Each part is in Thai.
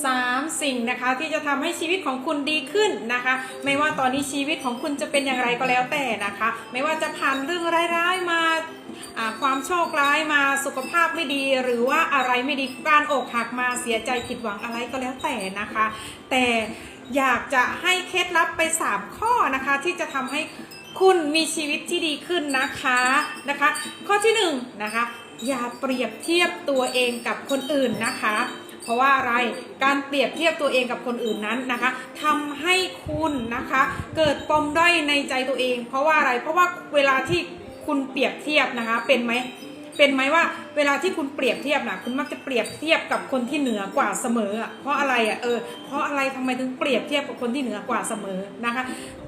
3 สิ่งนะคะที่จะทำให้ชีวิตของคุณดีขึ้นนะคะ ไม่ว่าตอนนี้ชีวิตของคุณจะเป็นอย่างไรก็แล้วแต่นะคะ ไม่ว่าจะผ่านเรื่องร้ายๆมาความโชคร้ายมาสุขภาพไม่ดี หรือว่าอะไรไม่ดีการอกหักมาเสียใจผิดหวังอะไรก็แล้วแต่นะคะ แต่อยากจะให้เคล็ดลับไป 3 ข้อนะคะที่จะทำให้คุณมีชีวิตที่ดีขึ้นนะคะนะคะ ข้อที่1นงนะคะอย่าเปรียบเทียบตัวเองกับคนอื่นนะคะ เพราะว่าอะไรการเปรียบเทียบตัวเองกับคนอื่นนั้นนะคะทำให้คุณนะคะ เกิดปมด้อยในใจตัวเอง เพราะว่าอะไรเพราะว่าเวลาที่คุณเปรียบเทียบนะคะเป็นไหม เป็นไหมว่า เวลาที่คุณเปรียบเทียบนะคุณมักจะเปรียบเทียบกับคนที่เหนือกว่าเสมออะเพราะอะไรอะเออเพราะอะไรทำไมถึงเปรียบเทียบกับคนที่เหนือกว่าเสมอนะคะ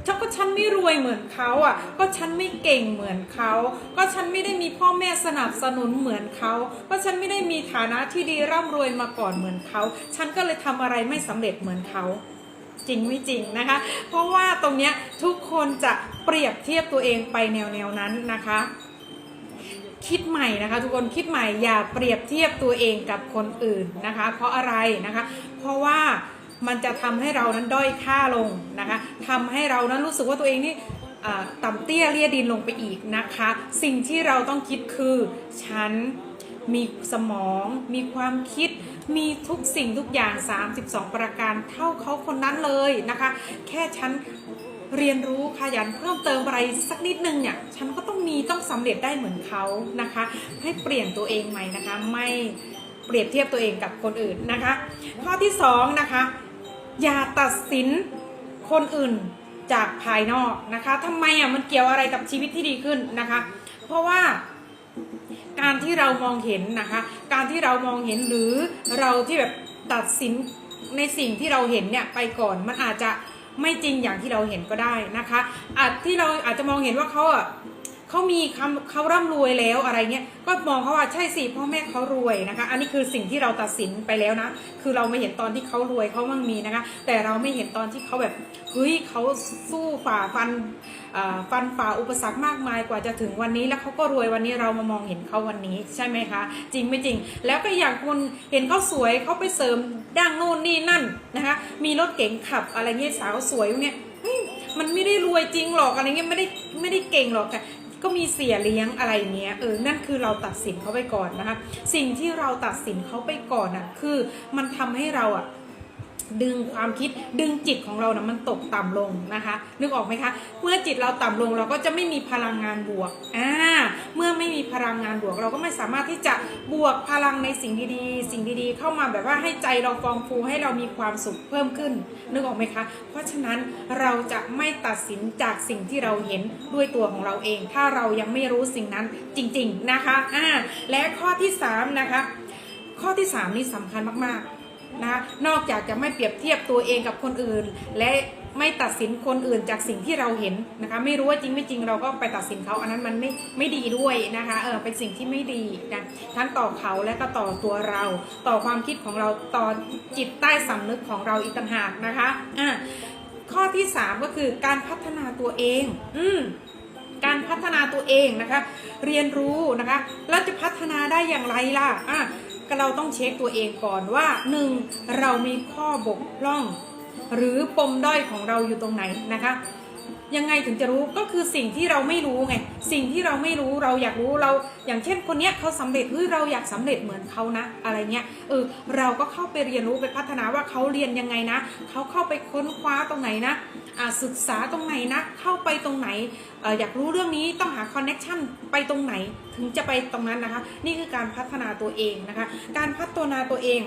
ฉันก็ฉันไม่รวยเหมือนเขาอะ ก็ฉันไม่เก่งเหมือนเขา ก็ฉันไม่ได้มีพ่อแม่สนับสนุนเหมือนเขา ก็ฉันไม่ได้มีฐานะที่ดีร่ำรวยมาก่อนเหมือนเขา ฉันก็เลยทำอะไรไม่สำเร็จเหมือนเขาจริงไม่จริงนะคะ เพราะว่าตรงเนี้ยทุกคนจะเปรียบเทียบตัวเองไปแนวแนวนั้นนะคะ คิดใหม่นะคะ ทุกคนคิดใหม่อย่าเปรียบเทียบตัวเองกับคนอื่นนะคะ เพราะอะไรนะคะ เพราะว่ามันจะทำให้เรานั้นด้อยค่าลงนะคะทำให้เรานั้นรู้สึกว่าตัวเองนี่อ่าต่ำเตี้ยเลียดินลงไปอีกนะคะ สิ่งที่เราต้องคิดคือ ฉันมีสมอง มีความคิด มีทุกสิ่งทุกอย่าง 32 ประการเท่าเขาคนนั้นเลยนะคะ แค่ฉัน เรียนรู้ขยันเพิ่มเติมอะไรสักนิดนึงเนี่ยฉันก็ต้องมีต้องสำเร็จได้เหมือนเขานะคะ ให้เปลี่ยนตัวเองใหม่นะคะ ไม่เปรียบเทียบตัวเองกับคนอื่นนะคะ ข้อที่สองนะคะอย่าตัดสินคนอื่นจากภายนอกนะคะทำไมอะมันเกี่ยวอะไรกับชีวิตที่ดีขึ้นนะคะ เพราะว่าการที่เรามองเห็นนะคะ การที่เรามองเห็นหรือเราที่แบบตัดสินในสิ่งที่เราเห็นเนี่ยไปก่อนมันอาจจะ ไม่จริงอย่างที่เราเห็นก็ได้นะคะอาจที่เราอาจจะมองเห็นว่าเขาอะ เขามีคำเขาร่ำรวยแล้วอะไรเงี้ยก็มองเขาว่าใช่สิพ่อแม่เขารวยนะคะ อันนี้คือสิ่งที่เราตัดสินไปแล้วนะ คือเราไม่เห็นตอนที่เขารวยเขามั่งมีนะคะ แต่เราไม่เห็นตอนที่เขาแบบเฮ้ยเขาสู้ฝ่าฟันฟันฝ่าอุปสรรคมากมายกว่าจะถึงวันนี้แล้วเขาก็รวยวันนี้เรามามองเห็นเขาวันนี้ใช่ไหมคะ จริงไม่จริง แล้วก็อย่างคนเห็นเขาสวยเขาไปเสริมดั้งโน่นนี่นั่นนะคะมีรถเก๋งขับอะไรเงี้ยสาวสวยเนี่ยมันไม่ได้รวยจริงหรอกอะไรเงี้ยไม่ได้ไม่ได้เก่งหรอกค่ ก็มีเสียเลี้ยงอะไรเงี้ยเออนั่นคือเราตัดสินเขาไปก่อนนะคะ สิ่งที่เราตัดสินเขาไปก่อนน่ะคือมันทำให้เราอะ ดึงความคิดดึงจิตของเรานะมันตกต่ำลงนะคะ นึกออกไหมคะ เมื่อจิตเราต่ำลงเราก็จะไม่มีพลังงานบวกอ่าเมื่อไม่มีพลังงานบวก เราก็ไม่สามารถที่จะบวกพลังในสิ่งดีๆ สิ่งดีๆ เข้ามาแบบว่าให้ใจเราฟองฟูให้เรามีความสุขเพิ่มขึ้น นึกออกไหมคะ เพราะฉะนั้นเราจะไม่ตัดสินจากสิ่งที่เราเห็นด้วยตัวของเราเอง ถ้าเรายังไม่รู้สิ่งนั้นจริง ๆนะคะอ่าและข้อที่สามนะคะข้อที่สามนี่สำคัญมากๆ นะนอกจากจะไม่เปรียบเทียบตัวเองกับคนอื่น และไม่ตัดสินคนอื่นจากสิ่งที่เราเห็นนะคะไม่รู้ว่าจริงไม่จริงเราก็ไปตัดสินเขาอันนั้นมันไม่ไม่ดีด้วยนะคะเออเป็นสิ่งที่ไม่ดีนะทั้งต่อเขาและก็ต่อตัวเรา ต่อความคิดของเราต่อจิตใต้สำนึกของเราอีกต่างหากนะคะอะข้อที่สามก็คือการพัฒนาตัวเอง อืมการพัฒนาตัวเองนะคะ เรียนรู้นะคะแล้วจะพัฒนาได้อย่างไรล่ะอะ เราต้องเช็คตัวเองก่อนว่าหนึ่งเรามีข้อบกพร่อง หรือปมด้อยของเราอยู่ตรงไหนนะคะ ยังไงถึงจะรู้ก็คือสิ่งที่เราไม่รู้ไงสิ่งที่เราไม่รู้เราอยากรู้เรา อย่างเช่นคนเนี้ยเขาสำเร็จเฮ้ยเราอยากสำเร็จเหมือนเขานะอะไรเงี้ยเออเราก็เข้าไปเรียนรู้ไปพัฒนาว่าเขาเรียนยังไงนะเขาเข้าไปค้นคว้าตรงไหนนะอ่าศึกษาตรงไหนนะเข้าไปตรงไหนเอออยากรู้เรื่องนี้ต้องหาคอนเน็ชันไปตรงไหนถึงจะไปตรงนั้นนะคะ นี่คือการพัฒนาตัวเองนะคะ การพัฒนาตัวเอง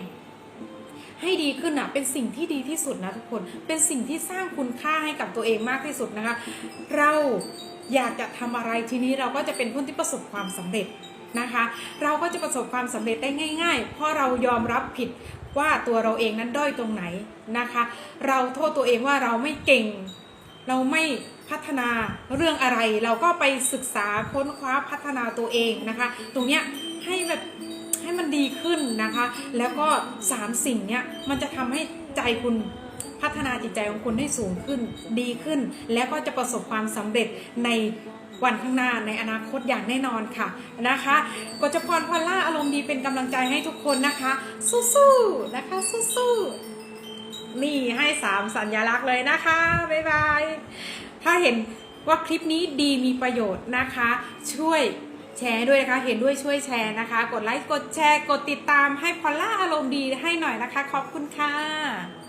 ให้ดีขึ้นอะเป็นสิ่งที่ดีที่สุดนะทุกคน เป็นสิ่งที่สร้างคุณค่าให้กับตัวเองมากที่สุดนะคะ เราอยากจะทำอะไรทีนี้เราก็จะเป็นคนที่ประสบความสำเร็จนะคะ เราก็จะประสบความสำเร็จได้ง่าย ๆ เพราะเรายอมรับผิดว่าตัวเราเองนั้นด้อยตรงไหนนะคะ เราโทษตัวเองว่าเราไม่เก่ง เราไม่พัฒนาเรื่องอะไร เราก็ไปศึกษาค้นคว้าพัฒนาตัวเองนะคะ ตรงเนี้ยให้แบบ มันดีขึ้นนะคะ แล้วก็สามสิ่งเนี้ยมันจะทำให้ใจคุณพัฒนาจิตใจของคุณให้สูงขึ้นดีขึ้น แล้วก็จะประสบความสำเร็จในวันข้างหน้าในอนาคตอย่างแน่นอนค่ะนะคะกฎจพรพอล่าอารมณ์ดีเป็นกำลังใจให้ทุกคนนะคะ สู้ๆนะคะสู้ๆามสัญลักษณ์เลยนะคะบ๊ายบายถ้าเห็นว่าคลิปนี้ดีมีประโยชน์นะคะ ช่วย แชร์ด้วยนะคะ เห็นด้วยช่วยแชร์นะคะ กดไลค์ กดแชร์ กดติดตามให้พอลล่าอารมณ์ดีให้หน่อยนะคะ ขอบคุณค่ะ